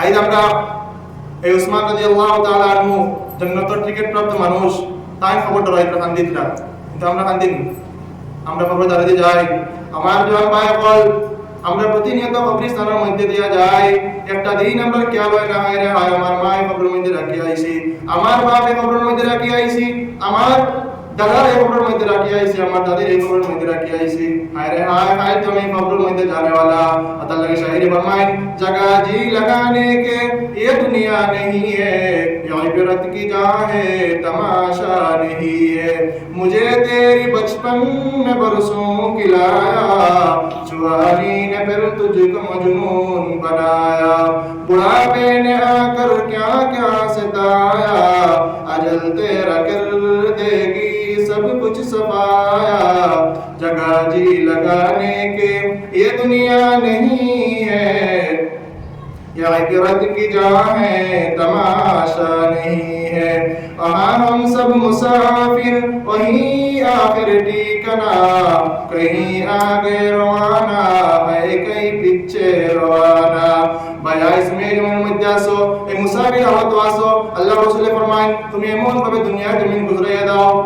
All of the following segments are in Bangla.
আইজ আমরা এই উসমান রাদিয়াল্লাহু তাআলা আনহু জান্নাতের টিকিট প্রাপ্ত মানুষ, তাই খবরটা রাইতে কান্দি দিলাম। কিন্তু আমরা কান্দি। আমরা খবর দাঁড়িয়ে যাই। আমার জোয়ান ভাই বল, আমরা প্রতিনিয়ত কবরস্থানের মধ্যে দিয়া যাই। একটা দিন আমরা খেয়াল হয় না, হয় রে, হায়, আমার মায় কবরের মধ্যে রাখি আইছি আমার বাপ কবরের মধ্যে রাখি আইছি আমার দাদার এই কবরের মধ্যে রাখি আইছি আমার দাদির এই কবরের মধ্যে রাখি আইছি হায় রে হায় হায় তুমি কবরের মধ্যে जाने वाला अल्लाह लगे शायरी फरमाए जगह जी लगाने के ये दुनिया नहीं है ये इबरत की जहाँ है तमाशा नहीं है मुझे तेरी बचपन में बरसों खिलाया जुआनी ने फिर तुझको मजनून बनाया बुढ़ापे ने आकर क्या क्या सताया अजल तेरा कर देगी سب کچھ سفایا جگہ جی لگانے کے یہ دنیا نہیں ہے یہ عبرت کی جاں ہے تماشا نہیں ہے وہاں ہم سب مسافر وہیں آخر ٹیکنا کہیں آگے روانہ ہے کہیں پچھے روانہ بھائی اس میں جو مجھے سو اے مسافر ہو تو آسو اللہ رسول فرمائے تمہیں مون کبھی دنیا جمین گزر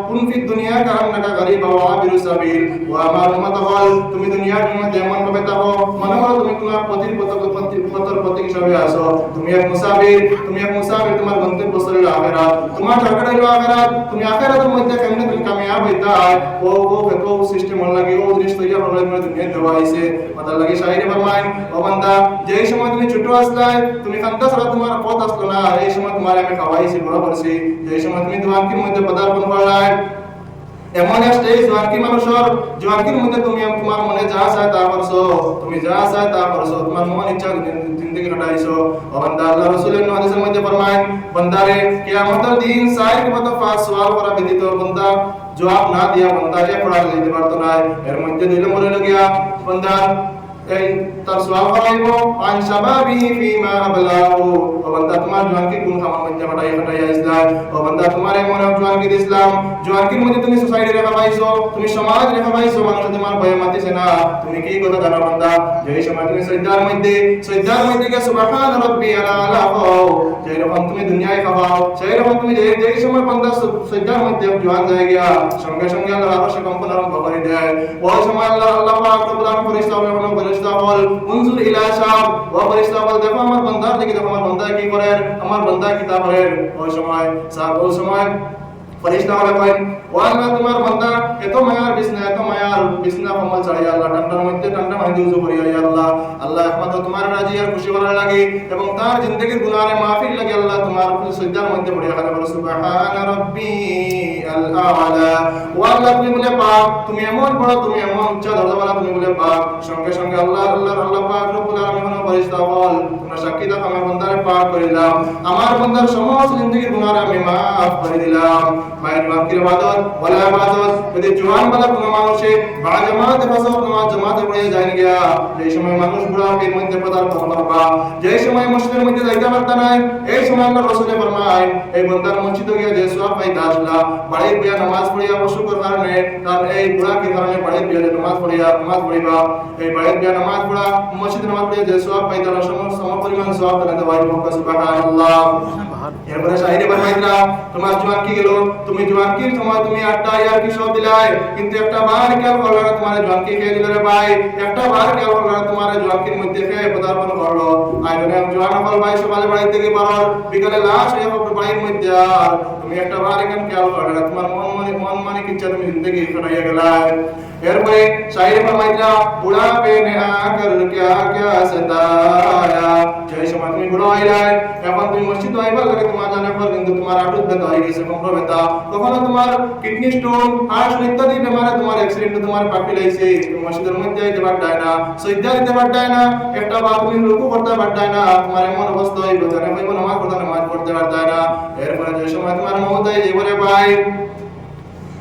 কুন ফি দুনিয়া কান্নাকা গরিব ওয়া আবিরু সাবিল। ওয়া আমার উম্মত হল তুমি দুনিয়ার মধ্যে এমন ভাবে থাকো, মনে করো তুমি কোন পথের পথক পথের পথের পথিক হিসাবে আসো তুমি এক মুসাফির, তুমি এক মুসাফির তোমার গন্তব্যস্থল হলো আখেরাত। তোমার টার্গেট হলো আখেরাত। তুমি আখেরাতের মধ্যে কেমনে তুমি হইতা ও ও কত সিস্টেম লাগে, ও, জিনিস তৈরি হলো মানে দুনিয়া দেওয়া হইছে কথা লাগে শায়রি ফরমান ও বান্দা, যেই সময় তুমি ছোট আসলাই, তুমি কান্দা ছাড়া তোমার পথ আসলো না। এই সময় তোমার আমি খাওয়াইছি বড় করছি যেই সময় তুমি জোয়ানকির মধ্যে পদার্পণ করলাই, এমন স্টেজ জোয়ানকি মানুষের, জোয়ানকির মধ্যে তুমি তোমার মনে যা চায় তা করছ, তুমি যা চায় তা করছ, তোমার মন ইচ্ছা জিন্দগি কাটাইছো। বান্দা, আল্লাহ রাসূলের হাদিসের মধ্যে ফরমায়, বান্দারে, কিয়ামতের দিন সাইর কে মতো পাঁচ সওয়াল করা ব্যতীত, বান্দা জবাব না দিয়া বান্দা এক পড়া দিতে পারতো না এর মধ্যে দিল মরে গিয়া করাইব আন শাবাবি ফিমা আবলাহু ও বান্দা, তোমার জওয়ানকে কোন খামার মধ্যে হটাই হটাই ইসলাম? ও বান্দা, তোমার এমন জওয়ানকে ইসলাম। জওয়ানকির মধ্যে তুমি সোসাইটি রেখা পাইছো তুমি সমাজ রেখা পাইছো মানুষ তোমার ভয় মাতিছে না। তুমি কি কথা জানো বান্দা? যেই সময় তুমি সজ্জার মধ্যে সজ্জার মধ্যে কে সুবহান রাব্বি আলা আলা হও। যেই রকম তুমি দুনিয়ায় খাওয়াও সেই রকম তুমি যেই যেই সময় বান্দা সজ্জার মধ্যে জওয়ান যায় গিয়া সঙ্গে সঙ্গে আল্লাহ আরশ কম্পন আরম্ভ করে দেয়। ওই সময় আল্লাহ আল্লাহ পাক রব্বুল আলামিন ফেরেশতা বলে ফেরেশতা বল উনজুর ইলা শাব ও ফেরেশতা বল দেখো আমার বান্দার দিকে, দেখো আমার বান্দা কি করে আমার বান্দা কি ওই সময়, সাহেব, ওই সময় ফেরেশতা বলে কইন ও আল্লাহ তোমার বান্দা এত মায়ার বিছনা এত মায়ার বিছনা কমল ছাড়িয়া আল্লাহ ঠান্ডার মধ্যে ঠান্ডা মাহিদি উজু করিয়া আল্লাহ আল্লাহ একমাত্র তোমার রাজি আর খুশি করার লাগে এবং তার জিন্দগির গুনাহে মাফির লাগে আল্লাহ তোমার সজ্জার মধ্যে পড়িয়া খালে বলো সুবহান রাব্বি আল আলা ও আল্লাহ তুমি বলে পাক তুমি এমন বড় তুমি এমন উচ্চ দরজাওয়ালা তুমি বলে পাক সঙ্গে সঙ্গে আল্লাহ আল্লাহ আল্লাহ পাক রব্বুল আলামিন ফেরেশতা বল তোমরা সাক্ষী দাও আমার বান্দারে পাক করে সমস্ত জিন্দগির গুনাহ নামাজ পড়িয়া তার যে সওয়াব পাইতা সম সম পরিমাণ সওয়াব তাহলে দেওয়াই মক্কা সুবহানাল্লাহ। এরপরে শাহিরে বাহিনীরা তোমার জোয়ান কি গেল? তুমি জোয়ান কি তুমি আটটা ইয়ার কি তুমি একটা বার কেন না এখন তুমি মসজিদ আইবা লাগে তোমার জানার পর কিন্তু তোমার আটুত ব্যথা হয়ে গেছে কোমর ব্যথা। তখন তোমার কিডনি স্টোন হার্ট ইত্যাদি বেমারে তোমার অ্যাক্সিডেন্ট তোমার পাপি লাগছে। মসজিদের মধ্যে যাইতে পারতায় না, সৈদ্যা দিতে পারতায় না, একটা বা তুমি রুকু করতে পারতায় না, তোমার এমন অবস্থা জানে ভাই নামাজ পড়তে নামাজ পড়তে পারতাই না। এরপরে যে সময় তোমার মহতাই জীবনে ভাই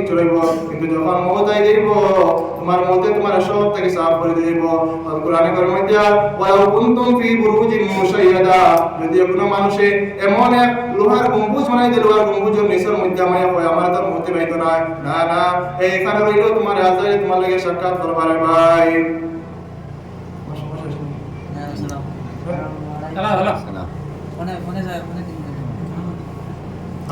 কিছু রইব কিন্তু যখন আই যাইব তোমার মৌতে তোমার সব থেকে সাফ করে দিব কোরআনে করার মধ্যে ওয়ালাউ কুনতুম ফি বুরুজিন মুশাইয়াদা। যদি কোনো মানুষে এমন এক লোহার গম্বুজ বানাই দিল লোহার গম্বুজের নিচের মধ্যে আমায় হয় আমার তার মধ্যে পাইতো না। না না এই এখানে রইল তোমার আজারে তোমার লাগে সাক্ষাৎ করবারে ভাই।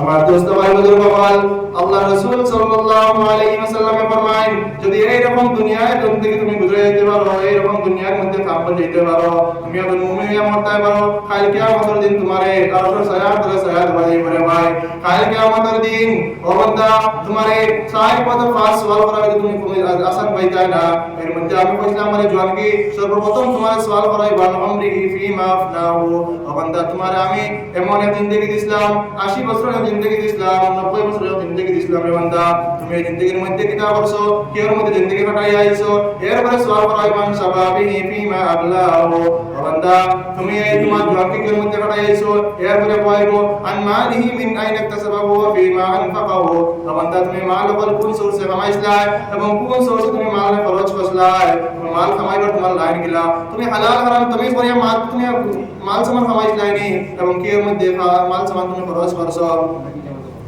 আমার দোস্ত ভাই বুজুর্গ বল আল্লাহ রাসূল সাল্লাল্লাহু আলাইহি ওয়াসাল্লামে ফরমায়, যদি এই রকম দুনিয়ায় তুমি থেকে তুমি গুজরে যেতে পারো এই রকম দুনিয়ার মধ্যে কাপড় যেতে পারো, তুমি আবার মুমিন হয়ে মরতে পারো, কাল কিয়ামতের দিন তোমারে আরশের সায়াত ধরে সায়াত বাজাই করে ভাই। কাল কিয়ামতের দিন, ও বান্দা, তোমারে সাই পদ ফাস সওয়াল করা যদি তুমি কোনো আসান পাইতা না। এর মধ্যে আমি কইছিলাম মানে জওয়ানকে সর্বপ্রথম তোমার সওয়াল করাই, বান আমরিহি ফি মাফনাহু ও বান্দা, তোমারে আমি এমন এক জিন্দেগি দিছিলাম 80 বছরের জিন্দেগি দিছিলাম 90 বছরের জিন্দেগি দিছিলাম রে বান্দা তুমি এই জিন্দেগির মধ্যে কিতা করছ কিয়ের মধ্যে জিন্দেগি কাটাই আইছো এরপরে সওয়াল করাই বান শাবাবিহি ফি মা আবলাহু ও বান্দা তুমি এই তোমার জওয়ানকে কিয়ের মধ্যে কাটাই আইছো এরপরে কইবো আন মালিহি মিন আইনা ইকতাসাবাহু ওয়া ফি মা আনফাকাহু ও বান্দা তুমি মাল বল কোন সোর্সে কামাইছলাই এবং কোন সোর্সে তুমি মাল খরচ করছলাই তুমি মাল কামাইবার তোমার লাইন গিলা তুমি হালাল হারাম তুমি করিয়া মাল তুমি মাল সামান কামাইছলাই নি এবং কিয়ের মধ্যে মাল সামান তুমি খরচ করছ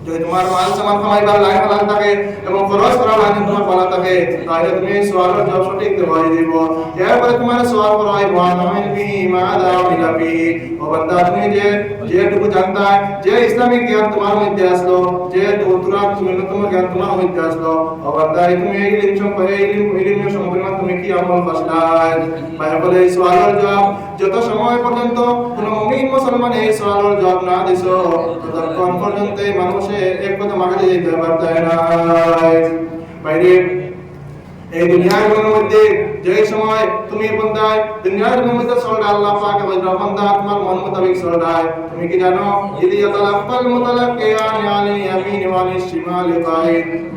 যদি তোমার মাল সামান কামাইবার লাইন হালাল থাকে এবং তোমার ভালো থাকে তাহলে তুমি সোয়ালের জবাব সঠিক দেওয়াই দিব। এরপরে তোমার সোয়াল করা হয় ওয়ানামিন বি মাদা মিলা বি ও বান্দা, তুমি যে যেটুকু জানতা, যে ইসলামিক জ্ঞান তোমার মধ্যে আসলো, যে তুরা তুমি তোমার জ্ঞান তোমার মধ্যে আসলো, ও বান্দা তুমি এই ইলম সম্পর্কে ইলম ইলম সম্পর্কে তুমি কি আমল ফাসলাই ভাই বলে, এই সোয়ালের জবাব, যত সময় পর্যন্ত কোন মুমিন মুসলমান এই সোয়ালের জবাব না দিছো, ততক্ষণ পর্যন্ত এই মানুষে এক কথা মাগাতে যেতে পারতে না বাইরে এই দুনিয়ার মধ্যে যে সময় তুমি বন্দায় দুনিয়ার মধ্যে চলটা আল্লাহ পাকে বলরা বন্দা তোমার মন মোতাবেক চলটায় তুমি কি জানো? ইদি ইয়াতালাক্কাল মুতালাক্কিয়ান আনিল ইয়ামিন ওয়া আনিশ শিমালি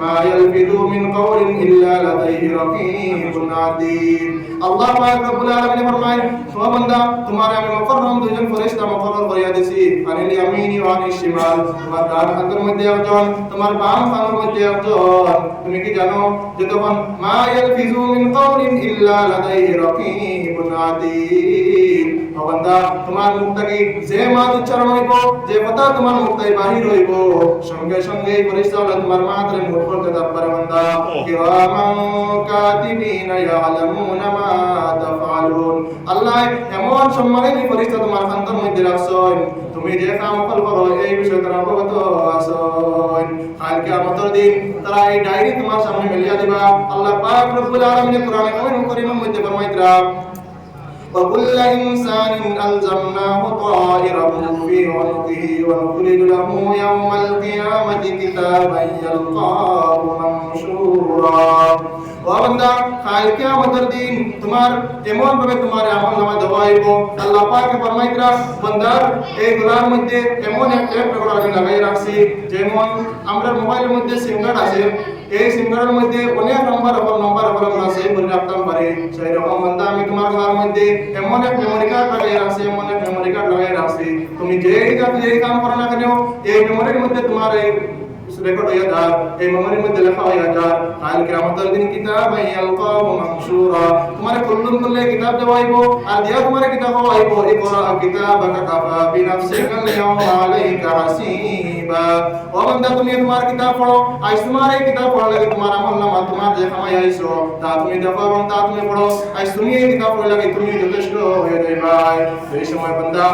মা ইয়ালফিদু মিন কাওলিন ইল্লা লাদাইহি রাকীবুন আতীদ আল্লাহ পাক রব্বুল আলামিন ফরমায় ও বান্দা, তোমার আমি মুকররম দুজন ফেরেশতা মুকররর করিয়া দিছি, আনিল ইয়ামিন ওয়া শিমাল, তোমার ডান হাতের মধ্যে একজন, তোমার বাম হাতের মধ্যে একজন। তুমি কি জানো? যে তখন মা ইয়ালফিজু মিন কাওলিন ইল্লা লাদাইহি রাকীবুন আতীদ ও বান্দা, তোমার মধ্যে রাখছেন তুমি যে কাম করো, এই বিষয়ে তারা অবগত আছেন কাল কিয়ামতের দিন তারা এই ডায়েরি তোমার সামনে মেলিয়া দিবা। আল্লাহ পাক রব্বুল আলামিন কোরআনে কারিমের মধ্যে ফরমাইতরা وكل إنسان ألزمناه طائره في عنقه ونخرج له يوم القيامة كتابا يلقاه منشورا বান্দা কাল কিয়ামতের দিন তোমার এমন ভাবে তোমার আমল নামা দেওয়া হইব আল্লাহ পাক ফরমাইতরা বান্দার এই গোলার মধ্যে এমন এক অ্যাপ আমি লাগাই রাখছি যেমন আমরা মোবাইলের মধ্যে সিম কার্ড আছে এই সিঙ্গার মধ্যে অনেক নম্বর অপর নম্বর অপর আমরা সেভ করে সেই রকম বন্ধা আমি তোমার ঘর মধ্যে এমন এক মেমোরি কার্ড লাগাই রাখছি, এমন এক মেমোরি কার্ড লাগাই রাখছি। তুমি যেই কাজ যেই কাম করো না কেন, এই মেমোরির মধ্যে তোমার এই রেকর্ড হয়ে যার এই মেমোরির মধ্যে লেখা হয়ে যার কাল কিয়ামতের দিন কিতাব ইয়ালকাহু মানশুরা। তোমার কুল্লুন করলে কিতাব দেওয়া হইব, আর দিয়া তোমার কিতাব হইব, ইকরা কিতাবাকা কাফা বিনাফসিকা আল-ইয়াওমা আলাইকা হাসিবা। ও বান্দা, তুমি তোমার কিতাব পড়ো, আজ তোমার এই কিতাব পড়া লাগে তোমার আমল নামা, তোমার যে কামাই আইছো তা তুমি দেখো এবং তা তুমি পড়ো। আজ তুমি এই কিতাব পড়া লাগে তুমি যথেষ্ট হয়ে যাইবা এই সময় বান্দা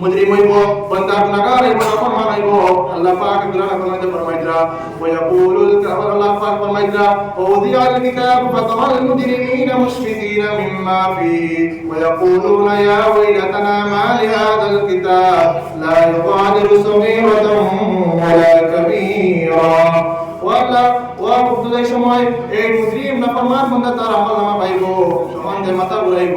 مجرمين مو بندار نغاري مو فرماني مو الله پاک دلانا فرماني فرمائي درا ويقول الكفر الله پاک فرمائي درا ووضع الكتاب فترى المجرمين مشفقين مما فيه ويقولون يا ويلتنا ما لهذا الكتاب لا يغادر صغيرة ولا كبيرة والله وقبض সময় এই মুসলিম নাফরমান বান্দা তার আমল নামা পাইব সমাজে মাথা ঘুরাইব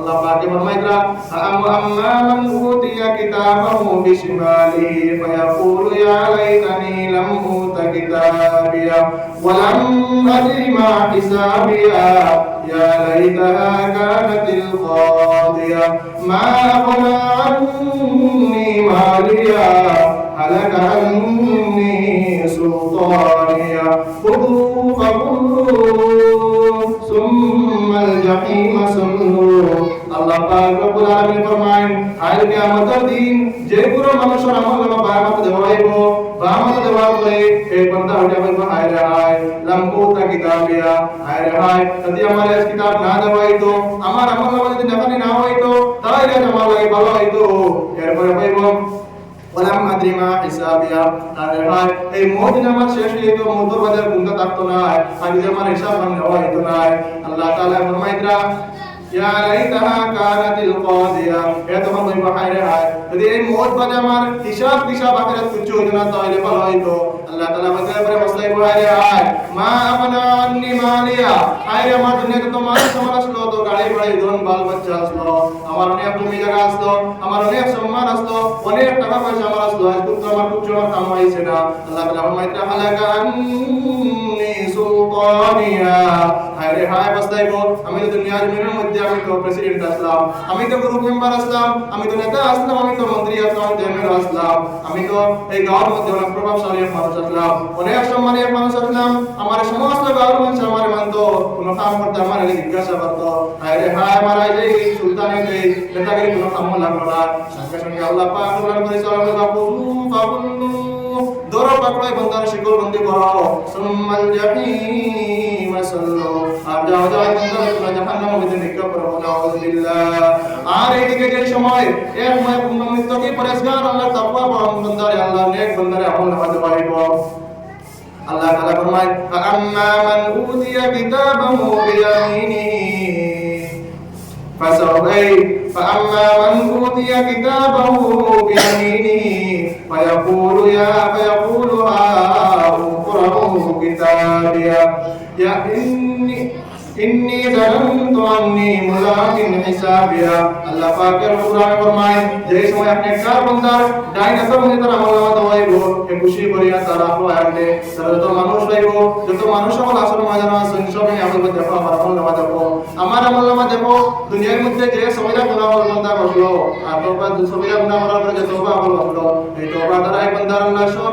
Allah Fatima Maitra Sa'amu amman utiya kitabahu bisimali Fayaqulu ya laytani lam uta kitabiya Walam adrima hisabiya Ya laytaha kanatil qadiya Ma akna anni maliya Halaka anni sultaniya. Kudu fakudu Summa সুম্মাল জাহিমা সুল্লু আল্লাহ পাক রব্বুল আলামিন ফরমায় আয়াত কিয়ামতের দিন যে পুরো মানুষের আমল নামা আমার আমার যদি না হইতো, তাহলে ভালো হইতো। এরপরে ওলাম আদ্রি মা হিসাবিয়া। আর ভাই এই মদিন আমার শেষ হয়ে তো মধুর বাজার গুণটা থাকতো না, আমি যদি আমার হিসাব হিসাব আখিরাত হইতো না আল্লাহ তাআলা বলতে আমার অনেক তুমি জায়গা আসলো, আমার আসলো, অনেক টাকা পয়সা আমার আসলো, আজ কিন্তু আমার কুচ্ছ আমার কাম হয়েছে আল্লাহ তাআলা ফরমাইতে হালাকা আন্নি সুলতানিয়া। হায় রে হায় আমি তো দুনিয়ার জমিনের মধ্যে আমি তো প্রেসিডেন্ট আসলাম, আমি তো গ্রুপ মেম্বার আসলাম, আমি তো নেতা আসলাম, আমি তো মন্ত্রী আসলাম, আমি আসলাম, আমি তো এই গাঁওর মধ্যে অনেক প্রভাবশালী মানুষ আসলাম, অনেক মানুষ আসলাম, আমার সমস্ত গাঁওর মানুষ, আমার কোনো কাম করতে আমার আগে জিজ্ঞাসা করতো হায় রে হায় আমার যে এই সুলতানে যে নেতাগিরি কোনো কাম লাগল না সঙ্গে সঙ্গে আল্লাহ পাক আল্লাহ করে চলা বাবুলু বাবুলু দৌড় পাকড়াই বন্দার শিকল বন্দি করো সুম্মাল জাহিম সাল্লু আর যাও যাও বন্দার তোমরা জাহান্নামের মধ্যে নিক্ষেপ করো আর সময় এক মায় মুত্তাকি পরেশগার আল্লাহ তাকওয়া বন্দারে আল্লাহ নেক বন্দারে আমল নামাজ পাইব আল্লাহ তাআলা ফরমায় ফাআম্মা মান উতিয়া কিতাবাহু বিয়ামিনিহি فسوف فأما من أوتي كتابه بيمينه فيقول يا فيقول هاؤم اقرءوا كتابيه يا إني ইন্নি জালামতু আন্নি মুলাকিন হিসাবিয়া। আল্লাহ পাকের কুরআন ফরমায়, যে সময় আপনি চার বান্দার ডাইন আসর মধ্যে তার আমল নামা দওয়াইব এ খুশি করিয়া তার আপনি আপনি যত মানুষ রইব যত মানুষ আমল আসর মাজানা আছেন সবাই আমল দেখো আমার আমল নামা দেখো আমার আমল নামা দেখো দুনিয়ার মধ্যে যে সবাইরা গুনাহ আমল বান্দা করল আর তোবা সবাইরা গুনাহ আমল করে যে তোবা আমল করল এই তোবা দ্বারা বান্দার আল্লাহ সব